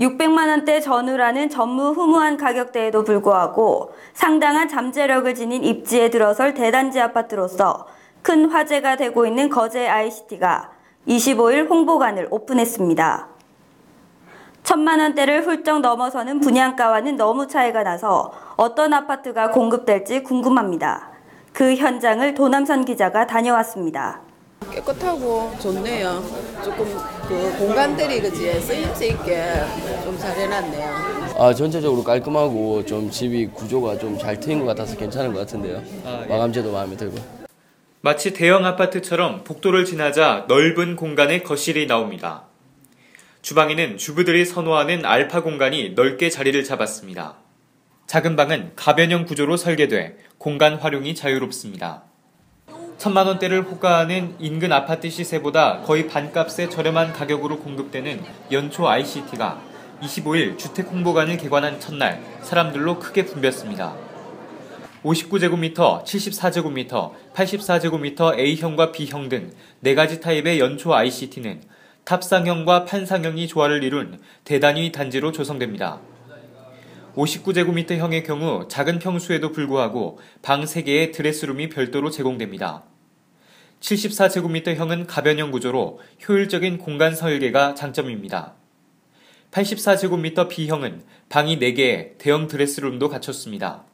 600만 원대 전후라는 전무후무한 가격대에도 불구하고 상당한 잠재력을 지닌 입지에 들어설 대단지 아파트로서 큰 화제가 되고 있는 거제 ICT가 25일 홍보관을 오픈했습니다. 천만 원대를 훌쩍 넘어서는 분양가와는 너무 차이가 나서 어떤 아파트가 공급될지 궁금합니다. 그 현장을 도남선 기자가 다녀왔습니다. 깨끗하고 좋네요. 조금 그 공간들이 그지 쓰임새 있게 좀 잘 해놨네요. 아 전체적으로 깔끔하고 좀 집이 구조가 좀 잘 트인 것 같아서 괜찮은 것 같은데요. 아, 예. 마감재도 마음에 들고. 마치 대형 아파트처럼 복도를 지나자 넓은 공간의 거실이 나옵니다. 주방에는 주부들이 선호하는 알파 공간이 넓게 자리를 잡았습니다. 작은 방은 가변형 구조로 설계돼 공간 활용이 자유롭습니다. 천만 원대를 호가하는 인근 아파트 시세보다 거의 반값의 저렴한 가격으로 공급되는 연초 ICT가 25일 주택 홍보관을 개관한 첫날 사람들로 크게 붐볐습니다. 59제곱미터, 74제곱미터, 84제곱미터 A형과 B형 등 4가지 타입의 연초 ICT는 탑상형과 판상형이 조화를 이룬 대단위 단지로 조성됩니다. 59제곱미터형의 경우 작은 평수에도 불구하고 방 3개의 드레스룸이 별도로 제공됩니다. 74제곱미터형은 가변형 구조로 효율적인 공간 설계가 장점입니다. 84제곱미터 B형은 방이 4개에 대형 드레스룸도 갖췄습니다.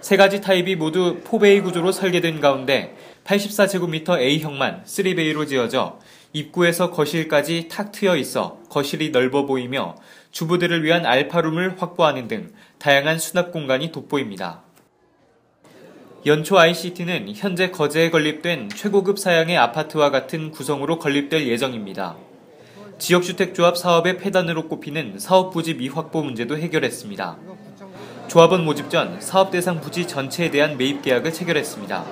세 가지 타입이 모두 포베이 구조로 설계된 가운데 84제곱미터 A형만 3베이로 지어져 입구에서 거실까지 탁 트여 있어 거실이 넓어 보이며 주부들을 위한 알파룸을 확보하는 등 다양한 수납 공간이 돋보입니다. 연초 ICT는 현재 거제에 건립된 최고급 사양의 아파트와 같은 구성으로 건립될 예정입니다. 지역주택조합 사업의 폐단으로 꼽히는 사업 부지 미확보 문제도 해결했습니다. 조합원 모집 전 사업 대상 부지 전체에 대한 매입 계약을 체결했습니다.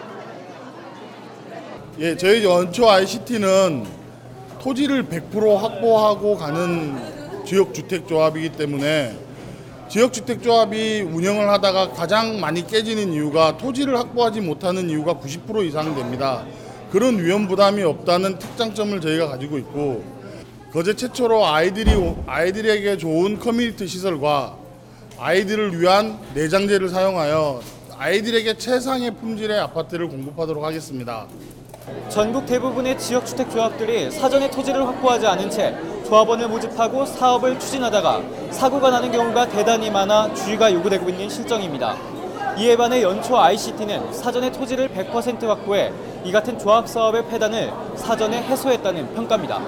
예, 저희 연초 ICT는 토지를 100% 확보하고 가는 지역주택조합이기 때문에 지역주택조합이 운영을 하다가 가장 많이 깨지는 이유가 토지를 확보하지 못하는 이유가 90% 이상 됩니다. 그런 위험 부담이 없다는 특장점을 저희가 가지고 있고 거제 최초로 아이들이 아이들에게 좋은 커뮤니티 시설과 아이들을 위한 내장재를 사용하여 아이들에게 최상의 품질의 아파트를 공급하도록 하겠습니다. 전국 대부분의 지역주택조합들이 사전에 토지를 확보하지 않은 채 조합원을 모집하고 사업을 추진하다가 사고가 나는 경우가 대단히 많아 주의가 요구되고 있는 실정입니다. 이에 반해 연초 ICT는 사전에 토지를 100% 확보해 이 같은 조합 사업의 폐단을 사전에 해소했다는 평가입니다.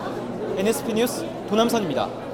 NSP 뉴스 도남선입니다.